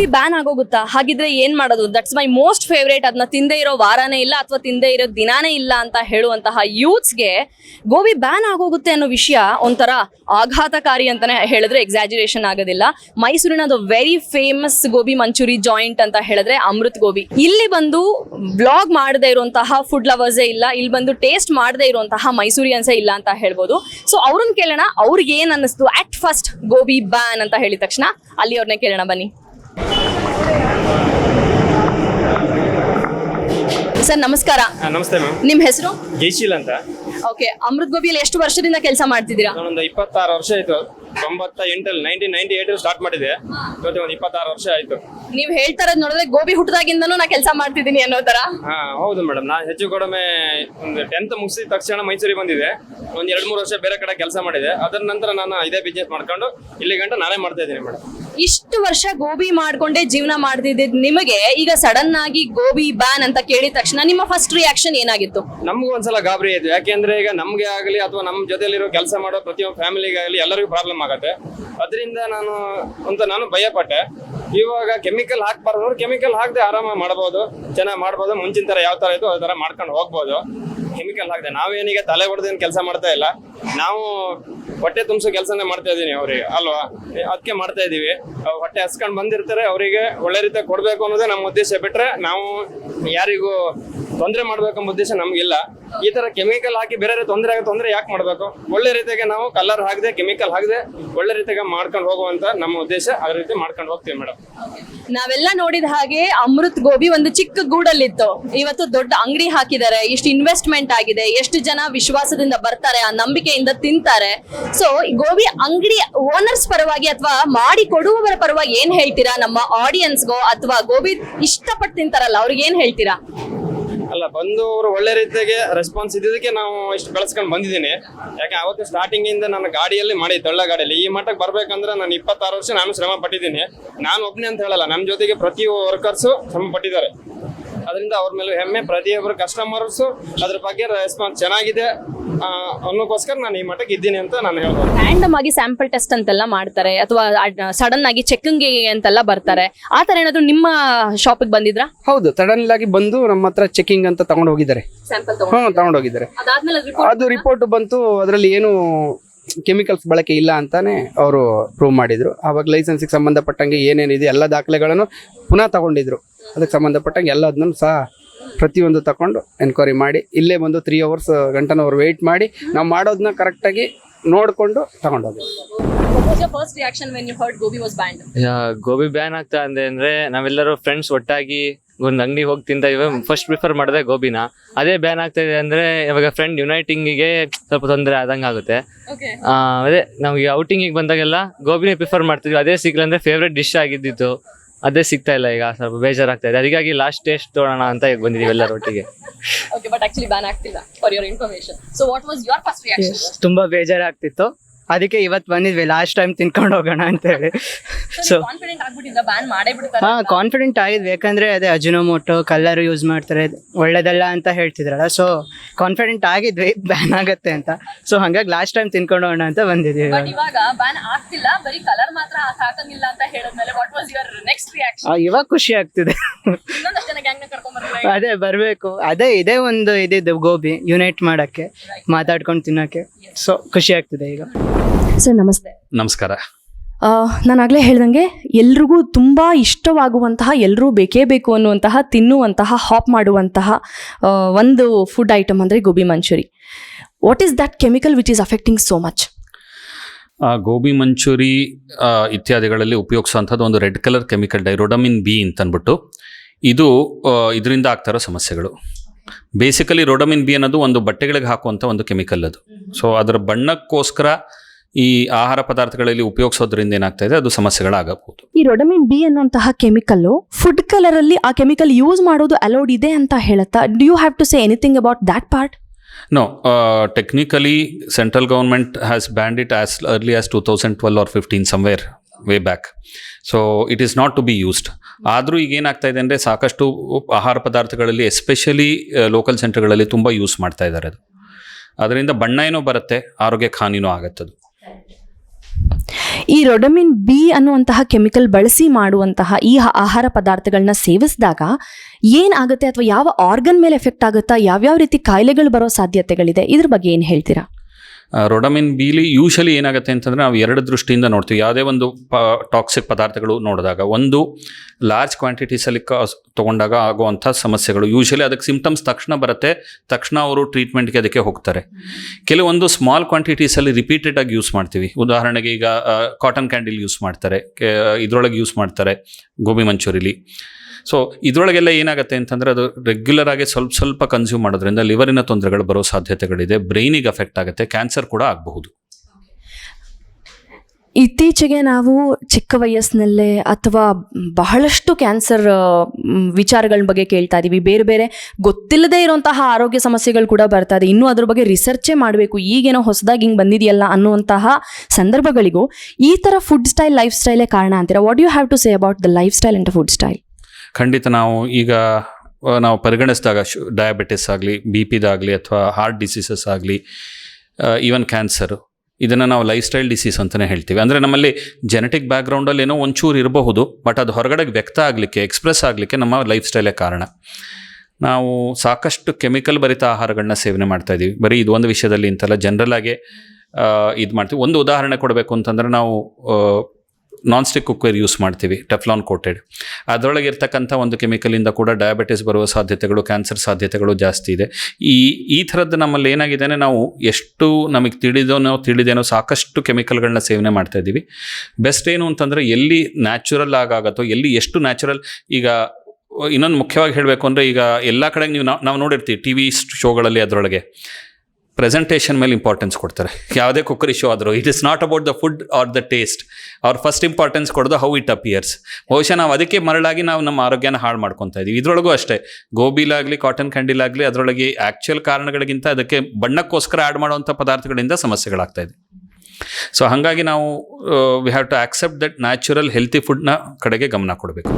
Gobi ban ಆಗೋಗುತ್ತಾ? ಹಾಗಿದ್ರೆ ಏನ್ ಮಾಡೋದು? ದಟ್ಸ್ ಮೈ ಮೋಸ್ಟ್ ಫೇವ್ರೇಟ್ ಅದನ್ನ ತಿಂದೆ ಇರೋ ವಾರನೇ ಇಲ್ಲ ಅಥವಾ ತಿಂದೆ ಇರೋ ದಿನಾನೇ ಇಲ್ಲ ಅಂತ ಹೇಳುವಂತಹ ಯೂತ್ಸ್ಗೆ ಗೋಬಿ ಬ್ಯಾನ್ ಆಗೋಗುತ್ತೆ ಅನ್ನೋ ವಿಷಯ ಒಂಥರ ಆಘಾತಕಾರಿ ಅಂತಾನೆ ಹೇಳಿದ್ರೆ ಎಕ್ಸಾಜುರೇಷನ್ ಆಗೋದಿಲ್ಲ. ಮೈಸೂರಿನ very famous gobi manchurian joint ಅಂತ ಹೇಳಿದ್ರೆ ಅಮೃತ್ ಗೋಬಿ. ಇಲ್ಲಿ ಬಂದು ಬ್ಲಾಗ್ ಮಾಡದೇ ಇರುವಂತಹ ಫುಡ್ ಲವರ್ಸೇ ಇಲ್ಲ, ಇಲ್ಲಿ ಬಂದು ಟೇಸ್ಟ್ ಮಾಡದೇ ಇರುವಂತಹ ಮೈಸೂರಿಯನ್ಸೇ ಇಲ್ಲ ಅಂತ ಹೇಳ್ಬೋದು. ಸೊ ಅವ್ರನ್ನ ಕೇಳೋಣ ಅವ್ರಿಗೆ ಏನ್ ಅನ್ನಿಸ್ತು? ಅಟ್ ಫಸ್ಟ್ ಗೋಬಿ ಬ್ಯಾನ್ ಅಂತ ಹೇಳಿದ ತಕ್ಷಣ, ಅಲ್ಲಿ ಅವ್ರನ್ನೇ ಕೇಳೋಣ ಬನ್ನಿ. ಸರ್ ನಮಸ್ಕಾರ. ನಮಸ್ತೆ ಮ್ಯಾಮ್. ನಿಮ್ ಹೆಸರು? ಜೈಶೀಲ್ ಅಂತ. ಓಕೆ ಅಮೃತ್ ಗೋಬಿಯಲ್ಲಿ ಎಷ್ಟು ವರ್ಷದಿಂದ ಕೆಲಸ ಮಾಡ್ತಿದ್ದೀರಾ? ನಾನೊಂದು ಇಪ್ಪತ್ತಾರು ವರ್ಷ ಆಯ್ತು. ತೊಂಬತ್ತ ಎಂಟಲ್ಲಿ ನೈನ್ಟೀನ್ ನೈನ್ಟಿ ಏಟ್ ಸ್ಟಾರ್ಟ್ ಮಾಡಿದೆ. ಇವತ್ತು ಒಂದು ಇಪ್ಪತ್ತಾರು ವರ್ಷ ಆಯ್ತು. ನೀವು ಹೇಳ್ತಾ ಇರೋದ್ ನೋಡಿದ್ರೆ ಗೋಬಿ ಹುಟ್ಟದಾಗಿಂದನೂ ನಾ ಕೆಲಸ ಮಾಡ್ತಿದ್ದೀನಿ ಅನ್ನೋ ತರ ಹಾ ಹೌದು ಮೇಡಮ್. ನಾನು ಹೆಚ್ಚು ಕಡಿಮೆ ಒಂದು ಟೆಂತ್ ಮುಗಿಸಿದ ತಕ್ಷಣ ಮೈಸೂರಿಗೆ ಬಂದಿದೆ. ಒಂದು ಎರಡು ಮೂರು ವರ್ಷ ಬೇರೆ ಕಡೆ ಕೆಲಸ ಮಾಡಿದೆ. ಅದರ ನಂತರ ನಾನು ಇದೇ ಬಿಸ್ನೆಸ್ ಮಾಡ್ಕೊಂಡು ಇಲ್ಲಿ ಗಂಟ ನಾನೇ ಮಾಡ್ತಾ ಇದ್ದೀನಿ ಮೇಡಮ್. ಇಷ್ಟು ವರ್ಷ ಗೋಬಿ ಮಾಡ್ಕೊಂಡೇ ಜೀವನ ಮಾಡ್ತಿದ್ದ. ನಿಮಗೆ ಈಗ ಸಡನ್ ಆಗಿ ಗೋಬಿ ಬ್ಯಾನ್ ಅಂತ ಕೇಳಿದ ತಕ್ಷಣ ನಿಮ್ಮ ಫಸ್ಟ್ ರಿಯಾಕ್ಷನ್ ಏನಾಗಿತ್ತು? ನಮಗೂ ಒಂದ್ಸಲ ಗಾಬರಿ ಆಯ್ತು. ಯಾಕೆಂದ್ರೆ ಈಗ ನಮ್ಗೆ ಆಗಲಿ ಅಥವಾ ನಮ್ಮ ಜೊತೆಲಿರೋ ಕೆಲಸ ಮಾಡೋ ಪ್ರತಿಯೊಂದು ಫ್ಯಾಮಿಲಿಗಾಗಲಿ ಎಲ್ಲರಿಗೂ ಪ್ರಾಬ್ಲಮ್ ಆಗುತ್ತೆ. ಅದರಿಂದ ನಾನು ಅಂತ ನಾನು ಭಯಪಟ್ಟೆ. ಇವಾಗ ಕೆಮಿಕಲ್ ಹಾಕ್ಬಾರ್ದು. ಕೆಮಿಕಲ್ ಹಾಕದೆ ಆರಾಮಾಗಿ ಮಾಡ್ಬೋದು. ಚೆನ್ನಾಗಿ ಮಾಡ್ಬೋದು. ಮುಂಚಿನ ಥರ ಯಾವ ಥರ ಇತ್ತು ಆ ಥರ ಮಾಡ್ಕೊಂಡು ಹೋಗ್ಬೋದು. ಕೆಮಿಕಲ್ ಹಾಕಿದೆ. ನಾವೇನೀಗ ತಲೆ ಹೊಡೆದೇನು ಕೆಲಸ ಮಾಡ್ತಾ ಇಲ್ಲ. ನಾವು ಹೊಟ್ಟೆ ತುಂಬಿಸೋ ಕೆಲಸನೇ ಮಾಡ್ತಾ ಇದೀನಿ ಅವರಿಗೆ, ಅಲ್ವಾ? ಅದಕ್ಕೆ ಮಾಡ್ತಾ ಇದೀವಿ. ಅವ್ರು ಹೊಟ್ಟೆ ಹಸ್ಕೊಂಡು ಬಂದಿರ್ತಾರೆ, ಅವರಿಗೆ ಒಳ್ಳೆ ರೀತಿ ಕೊಡಬೇಕು ಅನ್ನೋದೇ ನಮ್ಮ ಉದ್ದೇಶ. ಬಿಟ್ರೆ ನಾವು ಯಾರಿಗೂ ತೊಂದರೆ ಮಾಡ್ಬೇಕಂಬ ಉದ್ದೇಶ ನಮಗಿಲ್ಲ. ಈ ತರ ಕೆಮಿಕಲ್ ಹಾಕಿ ಬೇರೆ ತೊಂದರೆ ಆಗ ತೊಂದರೆ ಯಾಕೆ ಮಾಡಬೇಕು? ಒಳ್ಳೆ ರೀತಿಗೆ ನಾವು ಕಲರ್ ಹಾಕದೆ ಕೆಮಿಕಲ್ ಹಾಕದೆ, ಒಳ್ಳೆ ರೀತಿಗೆ ಮಾಡ್ಕೊಂಡು ಹೋಗುವಂತ ನಮ್ಮ ಉದ್ದೇಶ. ಅದೇ ರೀತಿ ಮಾಡ್ಕೊಂಡು ಹೋಗ್ತೀವಿ ಮೇಡಮ್ ನಾವೆಲ್ಲ ನೋಡಿದ ಹಾಗೆ ಅಮೃತ್ ಗೋಬಿ ಒಂದು ಚಿಕ್ಕ ಗೂಡಲ್ಲಿತ್ತು. ಇವತ್ತು ದೊಡ್ಡ ಅಂಗಡಿ ಹಾಕಿದ್ದಾರೆ. ಇಷ್ಟು ಇನ್ವೆಸ್ಟ್ಮೆಂಟ್ ಆಗಿದೆ, ಎಷ್ಟು ಜನ ವಿಶ್ವಾಸದಿಂದ ಬರ್ತಾರೆ ಆ ನಂಬಿಕೆಯಿಂದ ತಿಂತಾರೆ. ಸೊ ಗೋಬಿ ಅಂಗಡಿ ಓನರ್ಸ್ ಪರವಾಗಿ ಅಥವಾ ಮಾಡಿ ಕೊಡುವವರ ಪರವಾಗಿ ಏನ್ ಹೇಳ್ತೀರಾ? ನಮ್ಮ ಆಡಿಯನ್ಸ್ಗೋ ಅಥವಾ ಗೋಬಿ ಇಷ್ಟಪಟ್ಟು ತಿಂತಾರಲ್ಲ, ಅವ್ರಿಗೆ ಏನ್ ಹೇಳ್ತೀರಾ? ಅಲ್ಲ, ಬಂದು ಅವರು ಒಳ್ಳೆ ರೀತಿಯಾಗಿ ರೆಸ್ಪಾನ್ಸ್ ಇದ್ದಿದ್ದಕ್ಕೆ ನಾವು ಇಷ್ಟು ಬೆಳೆಸ್ಕೊಂಡು ಬಂದಿದ್ದೀನಿ. ಯಾಕೆ ಅವತ್ತು ಸ್ಟಾರ್ಟಿಂಗ್ ಇಂದ ನನ್ನ ಗಾಡಿಯಲ್ಲಿ ಮಾಡಿ ತಳ್ಳ ಗಾಡಿಯಲ್ಲಿ ಈ ಮಟ್ಟಕ್ಕೆ ಬರ್ಬೇಕಂದ್ರೆ ನಾನು ಇಪ್ಪತ್ತಾರು ವರ್ಷ ನಾನು ಶ್ರಮ ಪಟ್ಟಿದ್ದೀನಿ. ನಾನು ಒಬ್ಬನೇ ಅಂತ ಹೇಳಲ್ಲ ನಮ್ಮ ಜೊತೆಗೆ ಪ್ರತಿ ವರ್ಕರ್ಸು ಶ್ರಮ ಪಟ್ಟಿದ್ದಾರೆ. ಅದರಿಂದ ಅವ್ರ ಮೇಲೆ ಹೆಮ್ಮೆ ಪ್ರತಿಯೊಬ್ಬರು ಕಸ್ಟಮರ್ಸು ಅದ್ರ ಬಗ್ಗೆ ರೆಸ್ಪಾನ್ಸ್ ಚೆನ್ನಾಗಿದೆ. ಅನ್ನೋಕ್ಕೋಸ್ಕರ ನಾನು ಈ ಮಟ್ಟಕ್ಕೆ ಇದ್ದೀನಿ ಅಂತ ನಾನು ಹೇಳ್ಬೋದು. ರ್ಯಾಂಡಮ್ ಆಗಿ ಸ್ಯಾಂಪಲ್ ಟೆಸ್ಟ್ ಅಂತೆಲ್ಲ ಮಾಡ್ತಾರೆ ಅಥವಾ ಸಡನ್ ಆಗಿ ಚೆಕಿಂಗ್ ಅಂತೆಲ್ಲ ಬರ್ತಾರೆ. ಆ ತರ ಏನಾದ್ರು ನಿಮ್ಮ ಶಾಪಿಗೆ ಬಂದಿದ್ರಾ? ಹೌದು ಸಡನ್ ಆಗಿ ಬಂದು ನಮ್ಮ ಹತ್ರ ಚೆಕಿಂಗ್ ಅಂತ ತಗೊಂಡು ಹೋಗಿದ್ದಾರೆ ಸ್ಯಾಂಪಲ್ ಹ್ಞೂ ತಗೊಂಡು ಹೋಗಿದ್ದಾರೆ ಅದಾದ್ಮೇಲೆ ಅದು ರಿಪೋರ್ಟ್ ಬಂತು ಅದರಲ್ಲಿ ಏನು ಕೆಮಿಕಲ್ಸ್ ಬಳಕೆ ಇಲ್ಲ ಅಂತಾನೆ ಅವರು ಪ್ರೂವ್ ಮಾಡಿದ್ರು. ಆವಾಗ ಲೈಸೆನ್ಸಿಗೆ ಸಂಬಂಧಪಟ್ಟಂಗೆ ಏನೇನಿದೆ ಎಲ್ಲ ದಾಖಲೆಗಳನ್ನು ಪುನಃ ತಗೊಂಡಿದ್ರು. ಅದಕ್ಕೆ ಸಂಬಂಧಪಟ್ಟಂಗೆ ಎಲ್ಲದನ್ನು ಸಹ ಪ್ರತಿಯೊಂದು ತಗೊಂಡು ಎನ್ಕ್ವೈರಿ ಮಾಡಿ ಇಲ್ಲೇ ಬಂದು ತ್ರೀ ಅವರ್ಸ್ ಗಂಟನ ಅವ್ರು ವೆಯ್ಟ್ ಮಾಡಿ ನಾವು ಮಾಡೋದನ್ನ ಕರೆಕ್ಟಾಗಿ ನೋಡಿಕೊಂಡು ಹರ್ಡ್ ಗೋಬಿ ಬ್ಯಾನ್ ಆಗ್ತಾ ಅಂದ್ರೆ ನಾವೆಲ್ಲರೂ ಫ್ರೆಂಡ್ಸ್ ಒಟ್ಟಾಗಿ ಒಂದು ಅಂಗಡಿ ಹೋಗಿ ತಿಂತ ಇವೆ. ಫಸ್ಟ್ ಪ್ರಿಫರ್ ಮಾಡಿದೆ ಗೋಬಿನ. ಅದೇ ಬ್ಯಾನ್ ಆಗ್ತಾ ಇದೆ ಅಂದ್ರೆ ಇವಾಗ ಫ್ರೆಂಡ್ ಯುನೈಟಿಂಗಿಗೆ ಸ್ವಲ್ಪ ತೊಂದರೆ ಆದಂಗೆ ಆಗುತ್ತೆ. ಅದೇ ಆ, ಅದೇ ನಮಗೆ ಔಟಿಂಗಿಗೆ ಬಂದಾಗೆಲ್ಲ ಗೋಬಿನೇ ಪ್ರಿಫರ್ ಮಾಡ್ತಿದ್ವಿ. ಅದೇ ಸಿಕ್ಕಿಲ್ಲ ಅಂದ್ರೆ ಫೇವ್ರೆಟ್ ಡಿಶ್ ಆಗಿದ್ದಿತ್ತು. ಅದೇ ಸಿಗ್ತಾ ಇಲ್ಲ ಈಗ ಸ್ವಲ್ಪ ಬೇಜಾರಾಗ್ತಾ ಇದೆ. ಅದಕ್ಕಾಗಿ ಲಾಸ್ಟ್ ಟೇಸ್ಟ್ ತೊಗೊಳೋಣ ಅಂತ ಈಗ ಬಂದಿದ್ದೀವಿ ಎಲ್ಲರ ಒಟ್ಟಿಗೆ. ಓಕೆ ಬಟ್ ಆಕ್ಚುಲಿ ಬ್ಯಾನ್ ಆಗ್ತಿಲ್ಲ for your information so what was your first reaction ತುಂಬಾ ಬೇಜಾರಾಗ್ತಿತ್ತು. ಅದಕ್ಕೆ ಇವತ್ತು ಬಂದಿದ್ವಿ. ಲಾಸ್ಟ್ ಟೈಮ್ ತಿನ್ಕೊಂಡು ಹೋಗೋಣ ಅಂತ ಹೇಳಿ ಸೊ ಕಾನ್ಫಿಡೆಂಟ್ ಆಗ್ಬಿಟ್ಟಿದ್ದ ಬ್ಯಾನ್ ಮಾಡೇ ಬಿಡ್ತಾರೆ? ಹಾ ಕಾನ್ಫಿಡೆಂಟ್ ಆಗಿದ್ವಿ. ಯಾಕಂದ್ರೆ ಅದೇ ಅಜಿನೋಮೋಟೋ ಕಲರ್ ಯೂಸ್ ಮಾಡ್ತಾರೆ. ಒಳ್ಳೇದಲ್ಲ ಅಂತ ಹೇಳ್ತಿದ್ರಲ್ಲ. ಸೊ ಕಾನ್ಫಿಡೆಂಟ್ ಆಗಿದ್ವಿ. ಬ್ಯಾನ್ ಆಗತ್ತೆ ಅಂತ. ಸೊ ಹಂಗಾಗಿ ಲಾಸ್ಟ್ ಟೈಮ್ ತಿನ್ಕೊಂಡು ಹೋಗೋಣ ಅಂತ ಬಂದಿದ್ವಿ ಬಟ್ ಇವಾಗ ಬ್ಯಾನ್ ಆಗ್ತಿಲ್ಲ. ಬರೀ ಕಲರ್ ಮಾತ್ರ ಹಾಕಂಗಿಲ್ಲ ಅಂತ ಹೇಳಿದ್ಮೇಲೆ what was your next reaction ಆ, ಇವಾಗ ಖುಷಿ ಆಗ್ತಿದೆ. ಇನ್ನೊಂದಷ್ಟು ಜನ ಗ್ಯಾಂಗ್ನ ಕರ್ಕೊಂಡ್ ಬರ್ತಾರೆ ಅದೇ ಬರಬೇಕು. ಅದೇ ಇದೇ ಒಂದು ಇದಿದ್ದು ಗೋಬಿ. ಯುನೈಟ್ ಮಾಡಕ್ಕೆ. ಮಾತಾಡ್ಕೊಂಡು ತಿನ್ನಕ್ಕೆ. ಸೊ ಖುಷಿ ಆಗ್ತಿದೆ ಈಗ. ಸರ್ ನಮಸ್ತೆ. ನಮಸ್ಕಾರ. ನಾನು ಆಗಲೇ ಹೇಳ್ದಂಗೆ ಎಲ್ರಿಗೂ ತುಂಬ ಇಷ್ಟವಾಗುವಂತಹ ಎಲ್ಲರೂ ಬೇಕೇ ಬೇಕು ಅನ್ನುವಂತಹ ತಿನ್ನುವಂತಹ ಹಾಪ್ ಮಾಡುವಂತಹ ಒಂದು ಫುಡ್ ಐಟಮ್ ಅಂದರೆ gobi manchurian. What is that chemical which is affecting so much gobi manchurian ಇತ್ಯಾದಿಗಳಲ್ಲಿ ಉಪಯೋಗಿಸುವಂಥದ್ದು ಒಂದು ರೆಡ್ ಕಲರ್ ಕೆಮಿಕಲ್ ಡೈರೋಡಮಿನ್ ಬಿ ಅಂತ ಅಂದ್ಬಿಟ್ಟು ಇದು ಇದರಿಂದ ಆಗ್ತಾ ಇರೋ ಸಮಸ್ಯೆಗಳು. ಬೇಸಿಕಲಿ ರೋಡಮಿನ್ ಬಿ ಅನ್ನೋದು ಒಂದು ಬಟ್ಟೆಗಳಿಗೆ ಹಾಕುವಂಥ ಒಂದು ಕೆಮಿಕಲ್ ಅದು. ಸೊ ಅದರ ಬಣ್ಣಕ್ಕೋಸ್ಕರ ಈ ಆಹಾರ ಪದಾರ್ಥಗಳಲ್ಲಿ ಉಪಯೋಗಿಸೋದ್ರಿಂದ ಏನಾಗ್ತಾ ಇದೆ? ಅದು ಸಮಸ್ಯೆಗಳಾಗಬಹುದು. ಈ ರೊಡಮಿನ್ ಬಿ ಅನ್ನುವಂತಹ ಕೆಮಿಕಲ್ ಫುಡ್ ಕಲರ್ ಅಲ್ಲಿ ಆ ಕೆಮಿಕಲ್ ಯೂಸ್ ಮಾಡೋದು ಅಲೌಡ್ ಇದೆ ಅಂತ ಹೇಳುತ್ತಾ? Do you have to say anything about that part no technically central government has banned it as early as two thousand twelve or fifteen somewhere way back so it is not to be used ಆದರೂ ಈಗ ಏನಾಗ್ತಾ ಇದೆ ಅಂದರೆ ಸಾಕಷ್ಟು ಆಹಾರ ಪದಾರ್ಥಗಳಲ್ಲಿ especially local ಸೆಂಟರ್ಗಳಲ್ಲಿ ತುಂಬ use ಮಾಡ್ತಾ ಇದ್ದಾರೆ ಅದು. ಅದರಿಂದ ಬಣ್ಣ ಏನೋ ಬರುತ್ತೆ ಆರೋಗ್ಯಕ್ಕೆ ಹಾನಿನೂ ಆಗತ್ತದು. ಈ ರೊಡಮಿನ್ ಬಿ ಅನ್ನುವಂತಹ ಕೆಮಿಕಲ್ ಬಳಸಿ ಮಾಡುವಂತಹ ಈ ಆಹಾರ ಪದಾರ್ಥಗಳನ್ನ ಸೇವಿಸಿದಾಗ ಏನಾಗುತ್ತೆ ಅಥವಾ ಯಾವ ಆರ್ಗನ್ ಮೇಲೆ ಎಫೆಕ್ಟ್ ಆಗುತ್ತಾ, ಯಾವ್ಯಾವ ರೀತಿ ಕಾಯಿಲೆಗಳು ಬರೋ ಸಾಧ್ಯತೆಗಳಿದೆ, ಇದ್ರ ಬಗ್ಗೆ ಏನು ಹೇಳ್ತೀರಾ? ರೊಡಮಿನ್ ಬೀಲಿ ಯೂಶಲಿ ಏನಾಗುತ್ತೆ ಅಂತಂದರೆ ನಾವು ಎರಡು ದೃಷ್ಟಿಯಿಂದ ನೋಡ್ತೀವಿ. ಯಾವುದೇ ಒಂದು ಪ ಟಾಕ್ಸಿಕ್ ಪದಾರ್ಥಗಳು ನೋಡಿದಾಗ, ಒಂದು ಲಾರ್ಜ್ ಕ್ವಾಂಟಿಟೀಸಲ್ಲಿ ಕ, ತೊಗೊಂಡಾಗ ಆಗುವಂಥ ಸಮಸ್ಯೆಗಳು. ಯೂಶಲಿ ಅದಕ್ಕೆ ಸಿಮ್ಟಮ್ಸ್ ತಕ್ಷಣ ಬರುತ್ತೆ, ತಕ್ಷಣ ಅವರು ಟ್ರೀಟ್ಮೆಂಟ್ಗೆ ಅದಕ್ಕೆ ಹೋಗ್ತಾರೆ. ಕೆಲವೊಂದು ಸ್ಮಾಲ್ ಕ್ವಾಂಟಿಟೀಸಲ್ಲಿ ರಿಪೀಟೆಡಾಗಿ ಯೂಸ್ ಮಾಡ್ತೀವಿ. ಉದಾಹರಣೆಗೆ ಈಗ ಕಾಟನ್ ಕ್ಯಾಂಡಿಲ್ ಯೂಸ್ ಮಾಡ್ತಾರೆ ಇದರೊಳಗೆ ಯೂಸ್ ಮಾಡ್ತಾರೆ, ಗೋಬಿ ಮಂಚೂರಿಲಿ. ಸೊ ಇದರೊಳಗೆಲ್ಲ ಏನಾಗುತ್ತೆ ಅಂತಂದರೆ ಅದು ರೆಗ್ಯುಲರ್ ಆಗಿ ಸ್ವಲ್ಪ ಸ್ವಲ್ಪ ಕನ್ಸ್ಯೂಮ್ ಮಾಡೋದ್ರಿಂದ ಲಿವರಿನ ತೊಂದರೆಗಳು ಬರೋ ಸಾಧ್ಯತೆಗಳಿದೆ. ಬ್ರೈನಿಗೆ ಅಫೆಕ್ಟ್ ಆಗುತ್ತೆ ಕ್ಯಾನ್ಸರ್ ಕೂಡ ಆಗಬಹುದು. ಇತ್ತೀಚೆಗೆ ನಾವು ಚಿಕ್ಕ ವಯಸ್ಸಿನಲ್ಲೇ ಅಥವಾ ಬಹಳಷ್ಟು ಕ್ಯಾನ್ಸರ್ ವಿಚಾರಗಳ ಬಗ್ಗೆ ಕೇಳ್ತಾ ಇದ್ದೀವಿ ಬೇರೆ ಬೇರೆ ಗೊತ್ತಿಲ್ಲದೆ ಇರುವಂತಹ ಆರೋಗ್ಯ ಸಮಸ್ಯೆಗಳು ಕೂಡ ಬರ್ತಾ ಇದೆ. ಇನ್ನೂ ಅದ್ರ ಬಗ್ಗೆ ರಿಸರ್ಚೇ ಮಾಡಬೇಕು. ಈಗೇನೋ ಹೊಸದಾಗಿ ಹಿಂಗೆ ಬಂದಿದೆಯಲ್ಲ ಅನ್ನುವಂತಹ ಸಂದರ್ಭಗಳಿಗೂ ಈ ಥರ ಫುಡ್ ಸ್ಟೈಲ್ ಲೈಫ್ ಸ್ಟೈಲೇ ಕಾರಣ ಅಂತೀರಾ? What you have to say about the life style and food style ಖಂಡಿತ ನಾವು ಈಗ ನಾವು ಪರಿಗಣಿಸಿದಾಗ ಡಯಾಬಿಟಿಸ್ ಆಗಲಿ ಬಿ ಪಿದಾಗಲಿ ಅಥವಾ ಹಾರ್ಟ್ ಡಿಸೀಸಸ್ ಆಗಲಿ ಈವನ್ ಕ್ಯಾನ್ಸರು ಇದನ್ನು ನಾವು ಲೈಫ್ ಸ್ಟೈಲ್ ಡಿಸೀಸ್ ಅಂತಲೇ ಹೇಳ್ತೀವಿ. ಅಂದರೆ ನಮ್ಮಲ್ಲಿ ಜೆನೆಟಿಕ್ ಬ್ಯಾಕ್ಗ್ರೌಂಡಲ್ಲಿ ಏನೋ ಒಂಚೂರು ಇರಬಹುದು ಬಟ್ ಅದು ಹೊರಗಡೆ ವ್ಯಕ್ತ ಆಗಲಿಕ್ಕೆ ಎಕ್ಸ್ಪ್ರೆಸ್ ಆಗಲಿಕ್ಕೆ ನಮ್ಮ ಲೈಫ್ ಸ್ಟೈಲೇ ಕಾರಣ. ನಾವು ಸಾಕಷ್ಟು ಕೆಮಿಕಲ್ ಭರಿತ ಆಹಾರಗಳನ್ನ ಸೇವನೆ ಮಾಡ್ತಾ ಇದ್ದೀವಿ ಬರೀ ಇದು ಒಂದು ವಿಷಯದಲ್ಲಿ ಇಂತಲ್ಲ ಜನರಲ್ ಆಗಿ ಇದು ಮಾಡ್ತೀವಿ. ಒಂದು ಉದಾಹರಣೆ ಕೊಡಬೇಕು ಅಂತಂದರೆ ನಾವು ನಾನ್ ಸ್ಟಿಕ್ ಕುಕ್ಕರ್ ಯೂಸ್ ಮಾಡ್ತೀವಿ ಟೆಫ್ಲಾನ್ ಕೋಟೆಡ್ ಅದರೊಳಗೆ ಇರ್ತಕ್ಕಂಥ ಒಂದು ಕೆಮಿಕಲಿಂದ ಕೂಡ ಡಯಾಬಿಟಿಸ್ ಬರುವ ಸಾಧ್ಯತೆಗಳು ಕ್ಯಾನ್ಸರ್ ಸಾಧ್ಯತೆಗಳು ಜಾಸ್ತಿ ಇದೆ. ಈ ಈ ಥರದ್ದು ನಮ್ಮಲ್ಲಿ ಏನಾಗಿದೆ ನಾವು ಎಷ್ಟು ನಮಗೆ ತಿಳಿದೋನೋ, ತಿಳಿದೇನೋ ಸಾಕಷ್ಟು ಕೆಮಿಕಲ್ಗಳನ್ನ ಸೇವನೆ ಮಾಡ್ತಾ ಇದ್ದೀವಿ. ಬೆಸ್ಟ್ ಏನು ಅಂತಂದರೆ ಎಲ್ಲಿ ನ್ಯಾಚುರಲ್ ಆಗಾಗತ್ತೋ, ಎಲ್ಲಿ ಎಷ್ಟು ನ್ಯಾಚುರಲ್ ಈಗ ಇನ್ನೊಂದು ಮುಖ್ಯವಾಗಿ ಹೇಳಬೇಕು ಅಂದರೆ ಈಗ ಎಲ್ಲ ಕಡೆಗೆ ನಾವು ನಾವು ನೋಡಿರ್ತೀವಿ ಟಿ ವಿ ಶೋಗಳಲ್ಲಿ ಅದರೊಳಗೆ. ಪ್ರೆಸೆಂಟೇಷನ್ ಮೇಲೆ ಇಂಪಾರ್ಟೆನ್ಸ್ ಕೊಡ್ತಾರೆ. ಯಾವುದೇ ಕುಕ್ಕರಿ ಶೋ ಆದರೂ it is not about the food or the taste ಅವ್ರು ಫಸ್ಟ್ ಇಂಪಾರ್ಟೆನ್ಸ್ ಕೊಡೋದು ಹೌ ಇಟ್ ಅಪಿಯರ್ಸ್ ಬಹುಶಃ ನಾವು ಅದಕ್ಕೆ ಮರಳಾಗಿ ನಾವು ನಮ್ಮ ಆರೋಗ್ಯನ ಹಾಳು ಮಾಡ್ಕೊತಾ ಇದೀವಿ. ಇದರೊಳಗೂ ಅಷ್ಟೇ. ಗೋಬಿಲಾಗಲಿ ಕಾಟನ್ ಕ್ಯಾಂಡಿಲಾಗಲಿ ಅದರೊಳಗೆ ಆ್ಯಕ್ಚುಯಲ್ ಕಾರಣಗಳಿಗಿಂತ ಅದಕ್ಕೆ ಬಣ್ಣಕ್ಕೋಸ್ಕರ ಆ್ಯಡ್ ಮಾಡುವಂಥ ಪದಾರ್ಥಗಳಿಂದ ಸಮಸ್ಯೆಗಳಾಗ್ತಾ ಇದೆ. ಸೊ ಹಾಗಾಗಿ ನಾವು we have to accept that natural healthy ಫುಡ್ನ ಕಡೆಗೆ ಗಮನ ಕೊಡಬೇಕು.